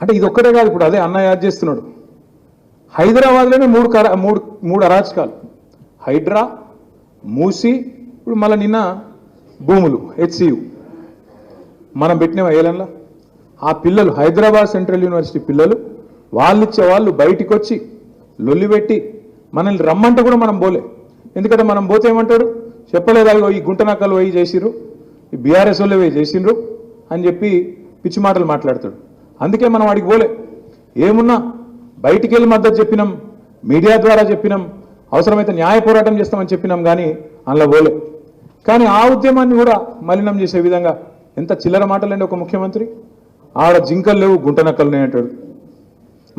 అంటే ఇది ఒక్కటే కాదు ఇప్పుడు అదే అన్న యాడ్ చేస్తున్నాడు. హైదరాబాద్లోనే మూడు కర మూడు మూడు అరాచకాలు. హైడ్రా మూసి ఇప్పుడు మళ్ళీ నిన్న భూములు హెచ్సియు. మనం పెట్టిన ఏలన్లా ఆ పిల్లలు హైదరాబాద్ సెంట్రల్ యూనివర్సిటీ పిల్లలు వాళ్ళిచ్చే వాళ్ళు బయటికి వచ్చి లొల్లిపెట్టి మనల్ని రమ్మంటే కూడా మనం పోలే. ఎందుకంటే మనం పోతే ఏమంటారు? చెప్పలేదా ఇగో ఈ గుంటనక్కలు పోయి చేసిర్రు ఈ బీఆర్ఎస్ వాళ్ళు పోయి చేసిండ్రు అని చెప్పి పిచ్చి మాటలు మాట్లాడతాడు. అందుకే మనం వాడికి పోలే. ఏమున్నా బయటికి వెళ్ళి మద్దతు చెప్పినాం మీడియా ద్వారా చెప్పినాం అవసరమైతే న్యాయ పోరాటం చేస్తామని చెప్పినాం కానీ అందులో పోలే. కానీ ఆ ఉద్యమాన్ని కూడా మలినం చేసే విధంగా ఎంత చిల్లర మాటలండి ఒక ముఖ్యమంత్రి? ఆడ జింకలు లేవు గుంటనక్కలు ఉన్నాయి అంటాడు.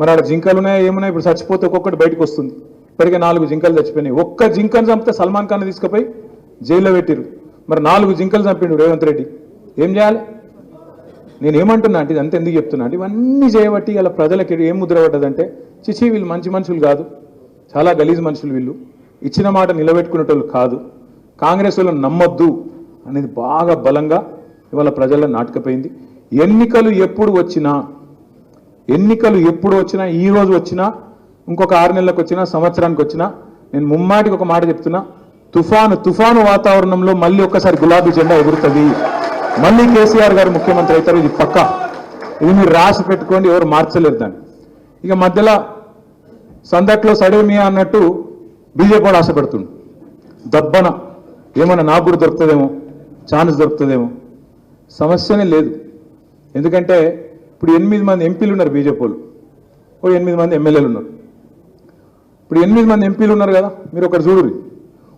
మరి ఆడ జింకలు ఉన్నాయా ఏమున్నాయి? ఇప్పుడు చచ్చిపోతే ఒక్కొక్కటి బయటకు వస్తుంది. ఇప్పటికే నాలుగు జింకలు చచ్చిపోయినాయి. ఒక్క జింకను చంపితే సల్మాన్ ఖాన్ తీసుకుపోయి జైల్లో పెట్టిరు మరి నాలుగు జింకలు చంపిండు రేవంత్ రెడ్డి. ఏం చేయాలి? నేను ఏమంటున్నా అంటే ఇదంతా ఎందుకు చెప్తున్నా అంటే ఇవన్నీ చేయబట్టి ఇలా ప్రజలకి ఏం ముద్ర పడ్డదంటే చిచి వీళ్ళు మంచి మనుషులు కాదు. చాలా గలీజ్ మనుషులు వీళ్ళు. ఇచ్చిన మాట నిలబెట్టుకునేటోళ్ళు కాదు. కాంగ్రెస్ వాళ్ళని నమ్మొద్దు అనేది బాగా బలంగా ఇవాళ ప్రజల్లో నాటకపోయింది. ఎన్నికలు ఎప్పుడు వచ్చినా ఎన్నికలు ఎప్పుడు వచ్చినా ఈ రోజు వచ్చినా ఇంకొక ఆరు నెలలకు వచ్చినా సంవత్సరానికి వచ్చినా నేను ముమ్మాటికి ఒక మాట చెప్తున్నా తుఫాను తుఫాను వాతావరణంలో మళ్ళీ ఒక్కసారి గులాబీ జెండా ఎగురుతుంది. మళ్ళీ కేసీఆర్ గారు ముఖ్యమంత్రి అవుతారు ఇది పక్క. ఇది మీరు రాసి పెట్టుకోండి ఎవరు మార్చలేరు దాన్ని. ఇక మధ్యలో సందట్లో సడేమియా అన్నట్టు బీజేపీ వాడు ఆశపెడుతుండు. దబ్బన ఏమైనా నాకు కూడా దొరుకుతుందేమో ఛాన్స్ దొరుకుతుందేమో సమస్యనే లేదు. ఎందుకంటే ఇప్పుడు ఎనిమిది మంది ఎంపీలు ఉన్నారు బీజేపీ ఓ ఎనిమిది మంది ఎమ్మెల్యేలు ఉన్నారు. ఇప్పుడు ఎనిమిది మంది ఎంపీలు ఉన్నారు కదా మీరు ఒకటి చూడు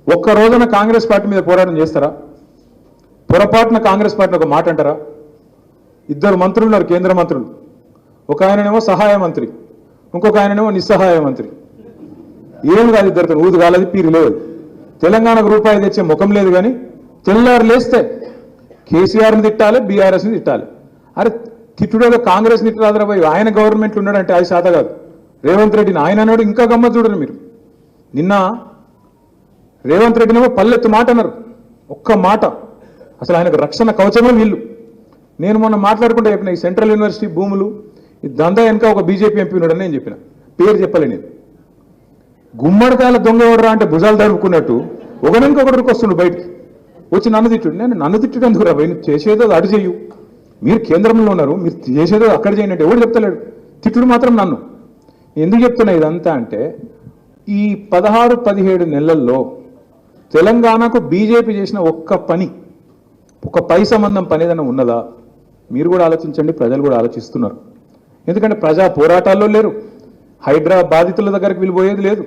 ఒక్క రోజున కాంగ్రెస్ పార్టీ మీద పోరాటం చేస్తారా? పొరపాటున కాంగ్రెస్ పార్టీని ఒక మాట అంటారా? ఇద్దరు మంత్రులు ఉన్నారు కేంద్ర మంత్రులు. ఒక ఆయననేమో సహాయ మంత్రి ఇంకొక ఆయననేమో నిస్సహాయ మంత్రి. ఏం కాదు ఇద్దరితో ఊదు కాలేదు పీరు లేదు. తెలంగాణకు రూపాయి తెచ్చే ముఖం లేదు కానీ తెల్లారు లేస్తే కేసీఆర్ని తిట్టాలి బీఆర్ఎస్ని తిట్టాలి. అరే తిట్టుడేదో కాంగ్రెస్ తిట్టరాదరా పోయి ఆయన గవర్నమెంట్ ఉన్నాడంటే అది సాధ కాదు. రేవంత్ రెడ్డిని ఆయన అన్నాడు ఇంకా గమ్మ చూడరు మీరు. నిన్న రేవంత్ రెడ్డినేమో పల్లెత్తు మాట అన్నారు. ఒక్క మాట. అసలు ఆయనకు రక్షణ కవచమే వీళ్ళు. నేను మొన్న మాట్లాడుకుంటే చెప్పిన ఈ సెంట్రల్ యూనివర్సిటీ భూములు ఈ దందా వెనక ఒక బీజేపీ ఎంపీ ఉన్నాడని నేను చెప్పిన. పేరు చెప్పలే నేను. గుమ్మడికాయల దొంగ ఎవడరా అంటే భుజాలు తడుపుకున్నట్టు ఒకరికి ఒకరికి వస్తుండు బయటికి. వచ్చి నన్ను తిట్టుడు. నేను నన్ను తిట్టుడు ఎందుకు రా చేసేదో అడు చేయు మీరు కేంద్రంలో ఉన్నారు మీరు చేసేదో అక్కడ చేయండి అంటే ఎవడు చెప్తలేడు? తిట్టుడు మాత్రం నన్ను. ఎందుకు చెప్తున్నా ఇదంతా అంటే ఈ పదహారు పదిహేడు నెలల్లో తెలంగాణకు బీజేపీ చేసిన ఒక్క పని ఒక పై సంబంధం పని ఏదైనా ఉన్నదా? మీరు కూడా ఆలోచించండి ప్రజలు కూడా ఆలోచిస్తున్నారు. ఎందుకంటే ప్రజా పోరాటాల్లో లేరు. హైడ్రా బాధితుల దగ్గరికి వీళ్ళు పోయేది లేదు.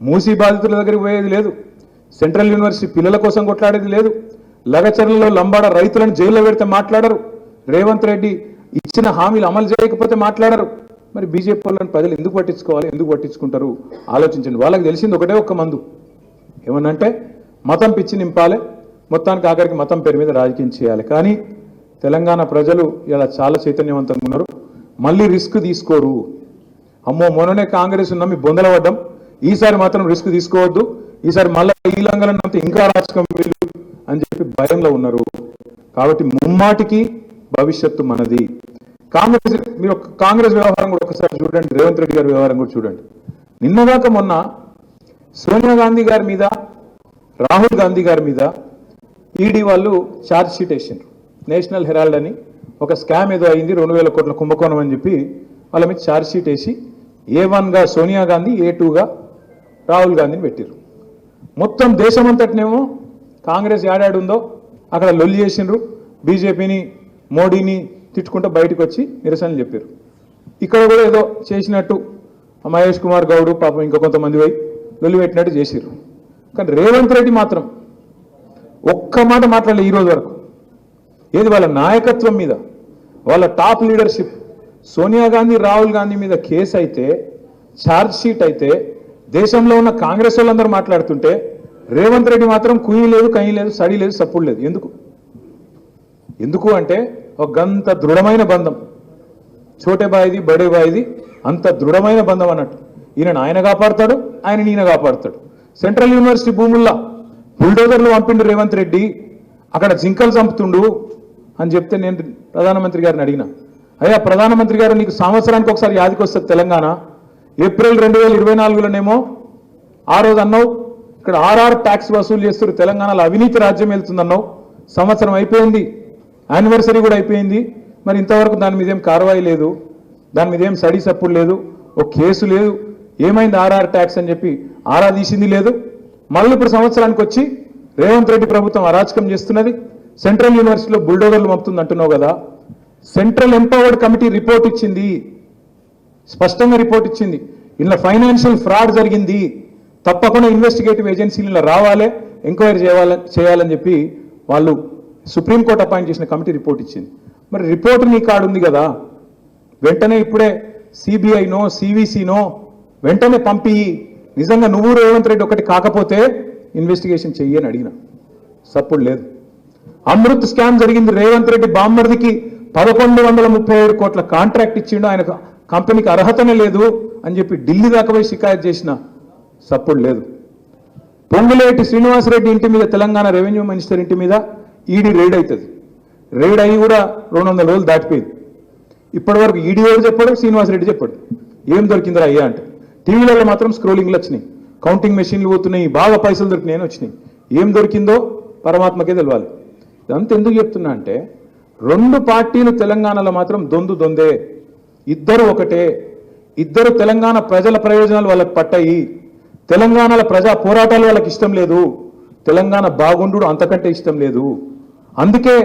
మూసీ బాధితుల దగ్గరికి పోయేది లేదు. సెంట్రల్ యూనివర్సిటీ పిల్లల కోసం కొట్లాడేది లేదు. లగచర్లలో లంబాడ రైతులను జైల్లో పెడితే మాట్లాడరు. రేవంత్ రెడ్డి ఇచ్చిన హామీలు అమలు చేయకపోతే మాట్లాడరు. మరి బీజేపీ వాళ్ళని ప్రజలు ఎందుకు పట్టించుకోవాలి ఎందుకు పట్టించుకుంటారు? ఆలోచించండి. వాళ్ళకి తెలిసింది ఒకటే ఒక్క మందు. ఏమన్నంటే మతం పిచ్చి నింపాలి. మొత్తానికి ఆఖరికి మతం పేరు మీద రాజకీయం చేయాలి. కానీ తెలంగాణ ప్రజలు ఇలా చాలా చైతన్యవంతంగా ఉన్నారు. మళ్ళీ రిస్క్ తీసుకోరు. అమ్మో మొన్ననే కాంగ్రెస్ నమ్మి బొందల పడ్డం. ఈసారి మాత్రం రిస్క్ తీసుకోవద్దు. ఈసారి మళ్ళీ ఈ లంగలను నమ్మితే ఇంకా రాజకం వీళ్ళు అని చెప్పి భయంలో ఉన్నారు. కాబట్టి ముమ్మాటికి భవిష్యత్తు మనది. కాంగ్రెస్ మీరు కాంగ్రెస్ వ్యవహారం కూడా ఒకసారి చూడండి. రేవంత్ రెడ్డి గారి వ్యవహారం కూడా చూడండి. నిన్నదాకా మొన్న సోనియా గాంధీ గారి మీద రాహుల్ గాంధీ గారి మీద ఈడీ వాళ్ళు ఛార్జ్ షీట్ వేసిండ్రు. నేషనల్ హెరాల్డ్ అని ఒక స్కామ్ ఏదో అయింది రెండు వేల కోట్ల కుంభకోణం అని చెప్పి వాళ్ళ మీద ఛార్జ్ షీట్ వేసి ఏ వన్గా సోనియా గాంధీ ఏ టూగా రాహుల్ గాంధీని పెట్టారు మొత్తం దేశమంతటినేమో కాంగ్రెస్ ఏడాడుందో అక్కడ లొల్లి చేసిండ్రు. బీజేపీని మోడీని తిట్టుకుంటూ బయటకు వచ్చి నిరసనలు చెప్పారు ఇక్కడ కూడా ఏదో చేసినట్టు మహేష్ కుమార్ గౌడ్ పాపం ఇంకా కొంతమంది పోయి లొల్లి పెట్టినట్టు చేసిర్రు. కానీ రేవంత్ రెడ్డి మాత్రం ఒక్క మాట మాట్లాడలే ఈరోజు వరకు. ఏది వాళ్ళ నాయకత్వం మీద? వాళ్ళ టాప్ లీడర్షిప్ సోనియా గాంధీ రాహుల్ గాంధీ మీద కేసు అయితే ఛార్జ్ షీట్ అయితే దేశంలో ఉన్న కాంగ్రెస్ వాళ్ళందరూ మాట్లాడుతుంటే రేవంత్ రెడ్డి మాత్రం కుయ్యి లేదు కయ్యి లేదు సడి లేదు సప్పుడు లేదు. ఎందుకు? ఎందుకు అంటే ఒక గంత దృఢమైన బంధం. చోటే బాయిది బడే బాయిది అంత దృఢమైన బంధం అన్నట్టు. ఈయన ఆయన కాపాడుతాడు ఆయన ఈయన కాపాడుతాడు. సెంట్రల్ యూనివర్సిటీ భూముల్లో బుల్డోజర్లు పంపిండు రేవంత్ రెడ్డి అక్కడ జింకలు చంపుతుండు అని చెప్తే నేను ప్రధానమంత్రి గారిని అడిగిన. అయ్యా ప్రధానమంత్రి గారు నీకు సంవత్సరానికి ఒకసారి యాదికి వస్తుంది తెలంగాణ. ఏప్రిల్ రెండు వేల ఇరవై నాలుగులోనేమో ఆ రోజు అన్నావు ఇక్కడ ఆర్ఆర్ ట్యాక్స్ వసూలు చేస్తారు తెలంగాణలో అవినీతి రాజ్యం వెళ్తుందన్నావు. సంవత్సరం అయిపోయింది యానివర్సరీ కూడా అయిపోయింది. మరి ఇంతవరకు దాని మీద ఏం కార్వాయి లేదు దాని మీద ఏం స్టడీస్ అప్పుడు లేదు ఒక కేసు లేదు. ఏమైంది ఆర్ఆర్ ట్యాక్స్ అని చెప్పి ఆరా తీసింది లేదు? మళ్ళీ ఇప్పుడు సంవత్సరానికి వచ్చి రేవంత్ రెడ్డి ప్రభుత్వం అరాచకం చేస్తున్నది. సెంట్రల్ యూనివర్సిటీలో బుల్డోజర్లు పంపుతుంది అంటున్నావు కదా. సెంట్రల్ ఎంపవర్డ్ కమిటీ రిపోర్ట్ ఇచ్చింది. స్పష్టంగా రిపోర్ట్ ఇచ్చింది. ఇలా ఫైనాన్షియల్ ఫ్రాడ్ జరిగింది. తప్పకుండా ఇన్వెస్టిగేటివ్ ఏజెన్సీలు ఇలా రావాలి ఎంక్వైరీ చేయాలని చేయాలని చెప్పి వాళ్ళు సుప్రీంకోర్టు అపాయింట్ చేసిన కమిటీ రిపోర్ట్ ఇచ్చింది. మరి రిపోర్ట్ నీ కాడు ఉంది కదా. వెంటనే ఇప్పుడే సిబిఐనో సివిసినో వెంటనే పంపి నిజంగా నువ్వు రేవంత్ రెడ్డి ఒకటి కాకపోతే ఇన్వెస్టిగేషన్ చెయ్యి అని అడిగిన. సప్పుడు లేదు. అమృత్ స్కామ్ జరిగింది రేవంత్ రెడ్డి బామ్మర్దికి పదకొండు వందల ముప్పై ఏడు కోట్ల కాంట్రాక్ట్ ఇచ్చిండు. ఆయన కంపెనీకి అర్హతనే లేదు అని చెప్పి ఢిల్లీ దాకా పోయి షికాయత్ చేసిన సప్పుడు లేదు. పొంగులేటి శ్రీనివాసరెడ్డి ఇంటి మీద తెలంగాణ రెవెన్యూ మినిస్టర్ ఇంటి మీద ఈడీ రైడ్ అవుతుంది రైడ్ అయ్యి కూడా రెండు వందల రోజులు దాటిపోయింది. ఇప్పటి వరకు ఈడీ ఎవరు చెప్పాడు? శ్రీనివాసరెడ్డి చెప్పాడు. ఏం దొరికిందిరా అయ్యా అంటే. టీవీలలో మాత్రం స్క్రోలింగ్లు వచ్చినాయి. కౌంటింగ్ మెషిన్లు పోతున్నాయి. బాగా పైసలు దొరికినాయని వచ్చినాయి. ఏం దొరికిందో పరమాత్మకే తెలవాలి. ఇదంతా ఎందుకు చెప్తున్నా అంటే రెండు పార్టీలు తెలంగాణలో మాత్రం దొందు దొందే. ఇద్దరు ఒకటే. ఇద్దరు తెలంగాణ ప్రజల ప్రయోజనాలు వాళ్ళకి పట్టాయి. తెలంగాణలో ప్రజా పోరాటాలు వాళ్ళకి ఇష్టం లేదు. తెలంగాణ బాగుండు అంతకంటే ఇష్టం లేదు. అందుకే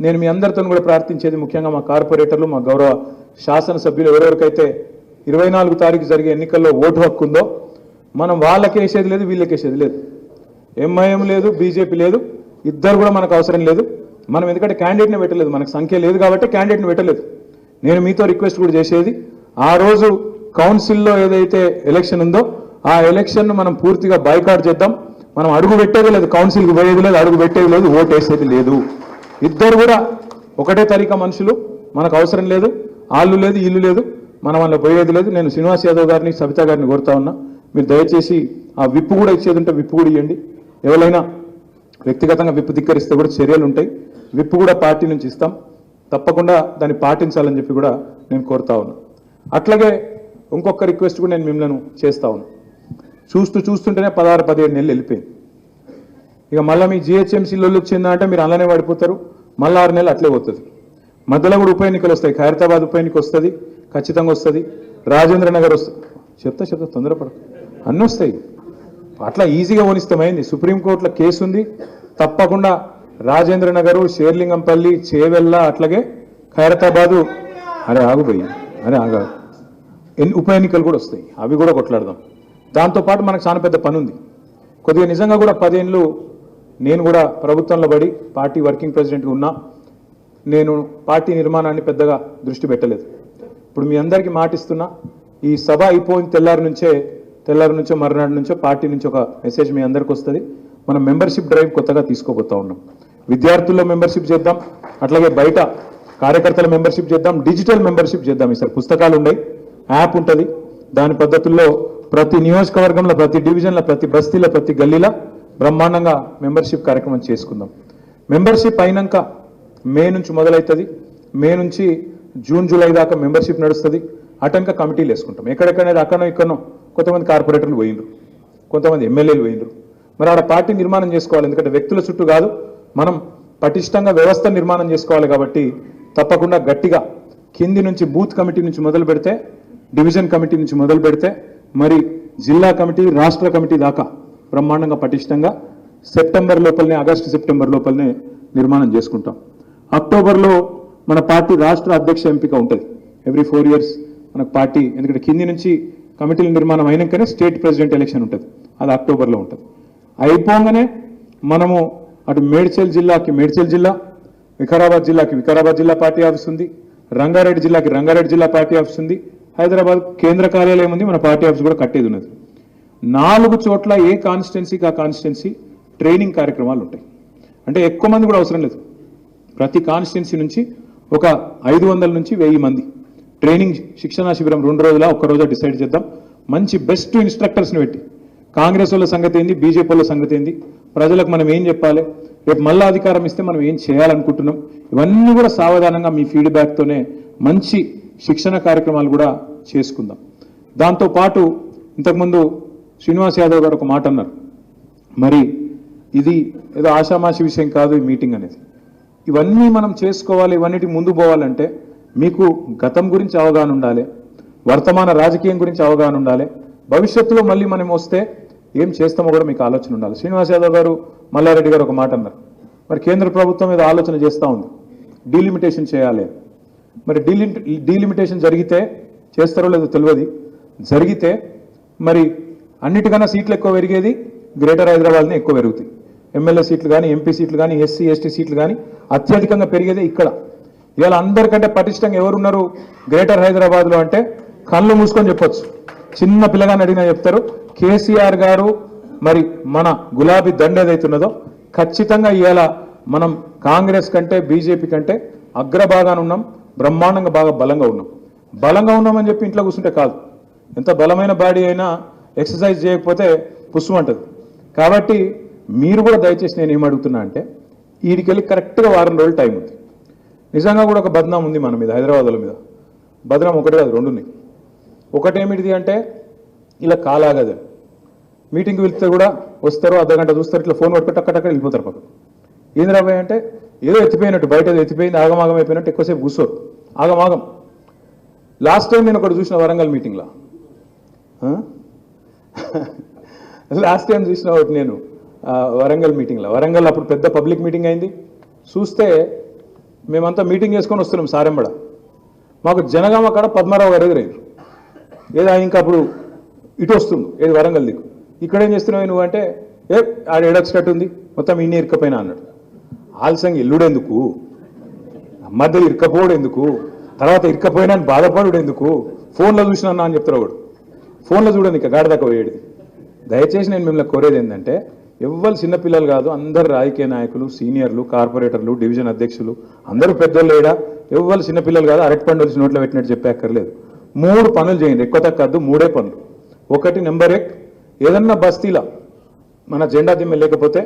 నేను మీ అందరితో కూడా ప్రార్థించేది ముఖ్యంగా మా కార్పొరేటర్లు మా గౌరవ శాసనసభ్యులు ఎవరెవరికైతే ఇరవై నాలుగు తారీఖు జరిగే ఎన్నికల్లో ఓటు హక్కు ఉందో మనం వాళ్ళకి వేసేది లేదు వీళ్ళకి వేసేది లేదు. ఎంఐఎం లేదు బీజేపీ లేదు ఇద్దరు కూడా మనకు అవసరం లేదు. మనం ఎందుకంటే క్యాండిడేట్ని పెట్టలేదు మనకు సంఖ్య లేదు కాబట్టి క్యాండిడేట్ని పెట్టలేదు. నేను మీతో రిక్వెస్ట్ కూడా చేసేది ఆ రోజు కౌన్సిల్లో ఏదైతే ఎలక్షన్ ఉందో ఆ ఎలక్షన్ను మనం పూర్తిగా బైకాట్ చేద్దాం. మనం అడుగు పెట్టేది లేదు కౌన్సిల్కి పోయేది లేదు అడుగు పెట్టేది లేదు ఓటు వేసేది లేదు. ఇద్దరు కూడా ఒకటే తరిక మనుషులు మనకు అవసరం లేదు ఆళ్ళు లేదు ఇల్లు లేదు. మనం వల్ల పోయేది లేదు. నేను శ్రీనివాస్ యాదవ్ గారిని సవితా గారిని కోరుతా ఉన్నా. మీరు దయచేసి ఆ విప్పు కూడా ఇచ్చేది ఉంటే విప్పు కూడా ఇవ్వండి ఎవరైనా వ్యక్తిగతంగా విప్పు ధిక్కరిస్తే కూడా చర్యలు ఉంటాయి. విప్పు కూడా పార్టీ నుంచి ఇస్తాం. తప్పకుండా దాన్ని పాటించాలని చెప్పి కూడా నేను కోరుతా ఉన్నా. అట్లాగే ఇంకొక రిక్వెస్ట్ కూడా నేను మిమ్మల్ని చేస్తా ఉన్నా. చూస్తూ చూస్తుంటేనే పదహారు పదిహేడు నెలలు వెళ్ళిపోయింది. ఇక మళ్ళీ మీ జిహెచ్ఎంసీలో వచ్చిందా అంటే మీరు అలానే పడిపోతారు. మళ్ళీ ఆరు నెలలు అట్లే పోతుంది. మధ్యలో కూడా ఉప ఎన్నికలు వస్తాయి. ఖైరతాబాద్ ఉప ఎన్నిక వస్తుంది. ఖచ్చితంగా వస్తుంది. రాజేంద్ర నగర్ వస్తుంది. చెప్తా చెప్తా తొందరపడ అన్నీ వస్తాయి. అట్లా ఈజీగా ఓనిస్తామైంది సుప్రీంకోర్టులో కేసు ఉంది. తప్పకుండా రాజేంద్ర నగరు షేర్లింగంపల్లి చేవెల్ల అట్లాగే ఖైరతాబాదు అరే ఆగుపోయి అరే ఆగా ఉప ఎన్నికలు కూడా వస్తాయి. అవి కూడా కొట్లాడదాం. దాంతోపాటు మనకు చాలా పెద్ద పని ఉంది. కొద్దిగా నిజంగా కూడా పదేళ్ళు నేను కూడా ప్రభుత్వంలో పడి పార్టీ వర్కింగ్ ప్రెసిడెంట్గా ఉన్నా. నేను పార్టీ నిర్మాణాన్ని పెద్దగా దృష్టి పెట్టలేదు. ఇప్పుడు మీ అందరికీ మాటిస్తున్నా ఈ సభ అయిపోయిన తెల్లారి నుంచే తెల్లారి నుంచో మరునాడు నుంచో పార్టీ నుంచి ఒక మెసేజ్ మీ అందరికి వస్తుంది. మనం మెంబర్షిప్ డ్రైవ్ కొత్తగా తీసుకోబోతా ఉన్నాం. విద్యార్థుల్లో మెంబర్షిప్ చేద్దాం అట్లాగే బయట కార్యకర్తల మెంబర్షిప్ చేద్దాం డిజిటల్ మెంబర్షిప్ చేద్దాం ఈసారి. పుస్తకాలు ఉన్నాయి యాప్ ఉంటుంది. దాని పద్ధతుల్లో ప్రతి నియోజకవర్గంలో ప్రతి డివిజన్లో ప్రతి బస్తీలో ప్రతి గల్లీలో బ్రహ్మాండంగా మెంబర్షిప్ కార్యక్రమం చేసుకుందాం. మెంబర్షిప్ అయినాక మే నుంచి మొదలవుతుంది మే నుంచి జూన్ జూలై దాకా మెంబర్షిప్ నడుస్తుంది. అటంక కమిటీలు వేసుకుంటాం. ఎక్కడెక్కడైనా అక్కడో ఇక్కడో కొంతమంది కార్పొరేటర్లు పోయినరు కొంతమంది ఎమ్మెల్యేలు పోయినరు మరి ఆడ పార్టీ నిర్మాణం చేసుకోవాలి. ఎందుకంటే వ్యక్తుల చుట్టూ కాదు మనం పటిష్టంగా వ్యవస్థ నిర్మాణం చేసుకోవాలి కాబట్టి తప్పకుండా గట్టిగా కింది నుంచి బూత్ కమిటీ నుంచి మొదలు పెడితే డివిజన్ కమిటీ నుంచి మొదలు పెడితే మరి జిల్లా కమిటీ రాష్ట్ర కమిటీ దాకా బ్రహ్మాండంగా పటిష్టంగా సెప్టెంబర్ లోపలనే ఆగస్టు సెప్టెంబర్ లోపలనే నిర్మాణం చేసుకుంటాం. అక్టోబర్లో మన పార్టీ రాష్ట్ర అధ్యక్ష ఎంపిక ఉంటుంది. ఎవ్రీ ఫోర్ ఇయర్స్ మనకు పార్టీ ఎందుకంటే కింది నుంచి కమిటీల నిర్మాణం అయినాకనే స్టేట్ ప్రెసిడెంట్ ఎలక్షన్ ఉంటుంది. అది అక్టోబర్లో ఉంటుంది. అయిపోగానే మనము అటు మేడ్చల్ జిల్లాకి మేడ్చల్ జిల్లా వికారాబాద్ జిల్లాకి వికారాబాద్ జిల్లా పార్టీ ఆఫీస్ ఉంది. రంగారెడ్డి జిల్లాకి రంగారెడ్డి జిల్లా పార్టీ ఆఫీస్ ఉంది. హైదరాబాద్ కేంద్ర కార్యాలయం ఉంది మన పార్టీ ఆఫీస్ కూడా కట్టేది ఉన్నది. నాలుగు చోట్ల ఏ కాన్స్టిట్యున్సీకి ఆ కాన్స్టిట్యున్సీ ట్రైనింగ్ కార్యక్రమాలు ఉంటాయి. అంటే ఎక్కువ మంది కూడా అవసరం లేదు. ప్రతి కాన్స్టిట్యున్సీ నుంచి ఒక ఐదు వందల నుంచి వెయ్యి మంది. ట్రైనింగ్ శిక్షణా శిబిరం రెండు రోజుల ఒక్క రోజు డిసైడ్ చేద్దాం. మంచి బెస్ట్ ఇన్స్ట్రక్టర్స్ని పెట్టి. కాంగ్రెస్ వాళ్ళ సంగతి ఏంది? బీజేపీ వాళ్ళ సంగతి ఏంది? ప్రజలకు మనం ఏం చెప్పాలి? రేపు మళ్ళా అధికారం ఇస్తే మనం ఏం చేయాలనుకుంటున్నాం? ఇవన్నీ కూడా సావధానంగా మీ ఫీడ్బ్యాక్తోనే మంచి శిక్షణ కార్యక్రమాలు కూడా చేసుకుందాం. దాంతోపాటు ఇంతకుముందు శ్రీనివాస్ యాదవ్ గారు ఒక మాట అన్నారు. మరి ఇది ఏదో ఆషామాషి విషయం కాదు ఈ మీటింగ్ అనేది. ఇవన్నీ మనం చేసుకోవాలి ఇవన్నిటి ముందు పోవాలంటే మీకు గతం గురించి అవగాహన ఉండాలి వర్తమాన రాజకీయం గురించి అవగాహన ఉండాలి భవిష్యత్తులో మళ్ళీ మనం వస్తే ఏం చేస్తామో కూడా మీకు ఆలోచన ఉండాలి. శ్రీనివాస్ యాదవ్ గారు మల్లారెడ్డి గారు ఒక మాట అన్నారు. మరి కేంద్ర ప్రభుత్వం మీద ఆలోచన చేస్తూ ఉంది. డీలిమిటేషన్ చేయాలి. మరి డీలి డీలిమిటేషన్ జరిగితే చేస్తారో లేదో తెలియదు. జరిగితే మరి అన్నిటికన్నా సీట్లు ఎక్కువ పెరిగేది గ్రేటర్ హైదరాబాద్నే ఎక్కువ పెరుగుతాయి. ఎమ్మెల్యే సీట్లు కానీ ఎంపీ సీట్లు కానీ ఎస్సీ ఎస్టీ సీట్లు కానీ అత్యధికంగా పెరిగేదే ఇక్కడ. ఇవాళ అందరికంటే పటిష్టంగా ఎవరున్నారు? గ్రేటర్ హైదరాబాద్లో అంటే కళ్ళు మూసుకొని చెప్పొచ్చు. చిన్న పిల్లగాని అడిగినా చెప్తారు కేసీఆర్ గారు మరి మన గులాబీ దండ ఏదైతున్నదో ఖచ్చితంగా ఇవాళ మనం కాంగ్రెస్ కంటే బీజేపీ కంటే అగ్రభాగాన ఉన్నాం బ్రహ్మాండంగా బాగా బలంగా ఉన్నాం. బలంగా ఉన్నామని చెప్పి ఇంట్లో కూర్చుంటే కాదు. ఎంత బలమైన బాడీ అయినా ఎక్సర్సైజ్ చేయకపోతే పుష్పమంటది కాబట్టి మీరు కూడా దయచేసి నేను ఏం అంటే వీడికెళ్ళి కరెక్ట్గా వారం రోజులు టైం ఉంది. నిజంగా కూడా ఒక బద్నాం ఉంది మన మీద హైదరాబాద్ల మీద. బద్నాం ఒకటి కాదు రెండు ఉన్నాయి. ఒకటేమిటిది అంటే ఇలా కాలాగదు. మీటింగ్కి వెళ్తే కూడా వస్తారు అర్ధ గంట చూస్తారు ఇట్లా ఫోన్ పట్టుకుంటే అక్కడ వెళ్ళిపోతారు పక్కన ఏంది రాబోయే అంటే ఏదో ఎత్తిపోయినట్టు బయట ఎత్తిపోయింది ఆగమాగం అయిపోయినట్టు ఎక్కువసేపు కూర్చోరు. ఆగమాగం. లాస్ట్ టైం నేను ఒకటి చూసిన వరంగల్ మీటింగ్లో. లాస్ట్ టైం చూసిన ఒకటి నేను. వరంగల్ మీటింగ్లో వరంగల్ అప్పుడు పెద్ద పబ్లిక్ మీటింగ్ అయింది. చూస్తే మేమంతా మీటింగ్ చేసుకొని వస్తున్నాం సారెంబడ. మాకు జనగామ కాడ పద్మారావు గారు ఎదురయ్యారు. ఏదో ఇంకా అప్పుడు ఇటు వస్తుంది ఏది వరంగల్ దిక్కు. ఇక్కడ ఏం చేస్తున్నావు నువ్వు అంటే ఏ ఆడ ఎడక్స్టట్ ఉంది మొత్తం ఇన్ని ఇరకపోయినా అన్నాడు. ఆలస్యంగా ఎల్లుడెందుకు? మధ్యలో ఇరుకపోవడం ఎందుకు తర్వాత ఇరకపోయినా అని బాధపడు ఎందుకు ఫోన్లో చూసినా అని చెప్తారు వాడు. ఫోన్లో చూడండి ఇక గాడిదాకా పోయేది దయచేసి నేను మిమ్మల్ని కోరేది ఏంటంటే ఎవ్వరు చిన్నపిల్లలు కాదు అందరు రాజకీయ నాయకులు సీనియర్లు కార్పొరేటర్లు డివిజన్ అధ్యక్షులు అందరూ పెద్దోళ్ళు లేడా? ఎవ్వరు చిన్నపిల్లలు కాదు అరటిపండు వచ్చి నోట్లో పెట్టినట్టు చెప్పక్కర్లేదు మూడు పనులు చేయండి ఎక్కువ తక్కువ మూడే పనులు. ఒకటి నెంబర్ ఎక్ ఏదన్నా బస్తీలా మన జెండా దిమ్మె లేకపోతే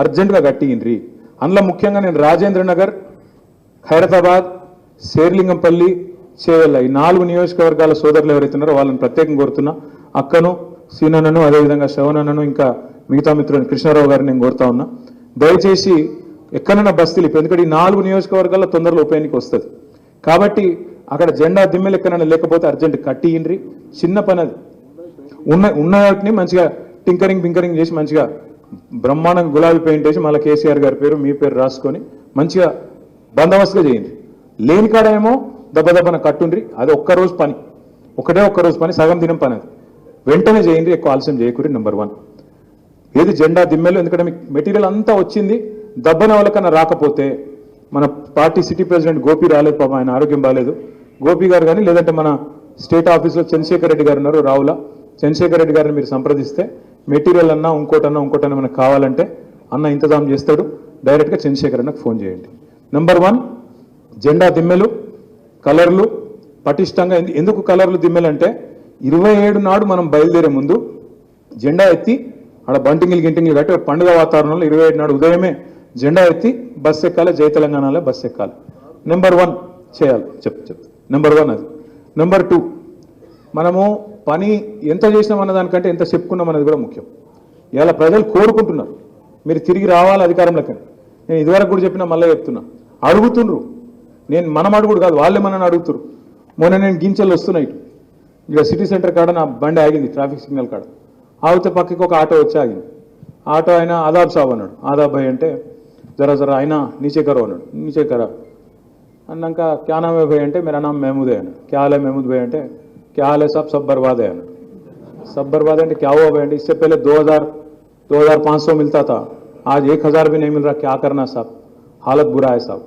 అర్జెంటుగా కట్టిండ్రి. అందులో ముఖ్యంగా నేను రాజేంద్ర నగర్ ఖైరతాబాద్ శేర్లింగంపల్లి చేవెళ్ళ. ఈ నాలుగు నియోజకవర్గాల సోదరులు ఎవరైతే ఉన్నారో వాళ్ళని ప్రత్యేకంగా కోరుతున్నా. అక్కను సీనన్నను అదేవిధంగా శవనన్నను ఇంకా మిగతా మిత్రుని కృష్ణారావు గారిని నేను కోరుతా ఉన్నా దయచేసి ఎక్కడైనా బస్తీలు ఇప్పుడు ఎందుకంటే ఈ నాలుగు నియోజకవర్గాల్లో తొందరలో ఉప ఎన్నిక వస్తుంది. కాబట్టి అక్కడ జెండా దిమ్మెలు ఎక్కడైనా లేకపోతే అర్జెంట్ కట్టియండ్రి చిన్న పని అది. ఉన్న ఉన్న వాటిని మంచిగా టింకరింగ్ పింకరింగ్ చేసి మంచిగా బ్రహ్మాండంగా గులాబీ పెయింట్ వేసి మళ్ళీ కేసీఆర్ గారి పేరు మీ పేరు రాసుకొని మంచిగా బందోబస్తుగా చేయండి. లేని కాడ ఏమో దెబ్బ దెబ్బన కట్టుండ్రి. అది ఒక్క రోజు పని. ఒకటే ఒక్క రోజు పని. సగం దినం పని అది. వెంటనే చేయండి. ఎక్కువ ఆలస్యం చేయకూడదు. నెంబర్ వన్ ఏది జెండా దిమ్మెలు? ఎందుకంటే మీకు మెటీరియల్ అంతా వచ్చింది. దబ్బన వాళ్ళకన్నా రాకపోతే మన పార్టీ సిటీ ప్రెసిడెంట్ గోపి రాలేదు పాపం ఆయన ఆరోగ్యం బాగాలేదు. గోపి గారు కానీ లేదంటే మన స్టేట్ ఆఫీస్లో చంద్రశేఖర్ రెడ్డి గారు ఉన్నారు రావుల. చంద్రశేఖర్ రెడ్డి గారిని మీరు సంప్రదిస్తే మెటీరియల్ అన్నా ఇంకోటన్నా ఇంకోటన్నా మనకు కావాలంటే అన్న ఇంతజాం చేస్తాడు. డైరెక్ట్గా చంద్రశేఖర్ అన్నకు ఫోన్ చేయండి. నెంబర్ వన్ జెండా దిమ్మెలు కలర్లు పటిష్టంగా ఎందుకు కలర్లు దిమ్మెలు అంటే ఇరవై ఏడు నాడు మనం బయలుదేరే ముందు జెండా ఎత్తి ఆడ బంటింగిల్ గింటింగిల్ కట్టి పండుగ వాతావరణంలో ఇరవై ఏడు నాడు ఉదయమే జెండా ఎత్తి బస్సు ఎక్కాలి జై తెలంగాణలో బస్సు ఎక్కాలి. నెంబర్ వన్ చేయాలి. చెప్ చెప్ నెంబర్ వన్ అది. నెంబర్ టూ మనము పని ఎంత చేసినాం అన్న దానికంటే ఎంత చెప్పుకున్నాం అనేది కూడా ముఖ్యం. ఇలా ప్రజలు కోరుకుంటున్నారు. మీరు తిరిగి రావాలి అధికారంలోకి నేను ఇదివరకు కూడా చెప్పినా మళ్ళీ చెప్తున్నా. అడుగుతుండ్రు. నేను మనం అడుగుడు కాదు వాళ్ళే మనని అడుగుతున్నారు మొన్న నేను గించెలు వస్తున్నా ఇటు. ఇక సిటీ సెంటర్ కాడ నా బండి ఆగింది ట్రాఫిక్ సిగ్నల్ కాడ. ఆగితే పక్కకి ఒక ఆటో వచ్చి ఆగింది ఆటో ఆయన ఆదాబ్ సాబ్ అన్నాడు ఆదాబ్ భాయ్ అంటే జరా జరా ఆయన నీచే కరో అన్నాడు నీచే కరా అన్నాక క్యా నామ్ है भाई అంటే मेरा नाम महमूद है అన్నాడు क्या हाल है महमूद भाई అంటే क्या हाल है सब सब बर्बाद है అన్నాడు सब बर्बाद है అంటే क्या हुआ भाई అంటే इससे पहले 2000 2500 मिलता था आज 1000 भी नहीं मिल रहा क्या करना साहब हालत बुरा है साहब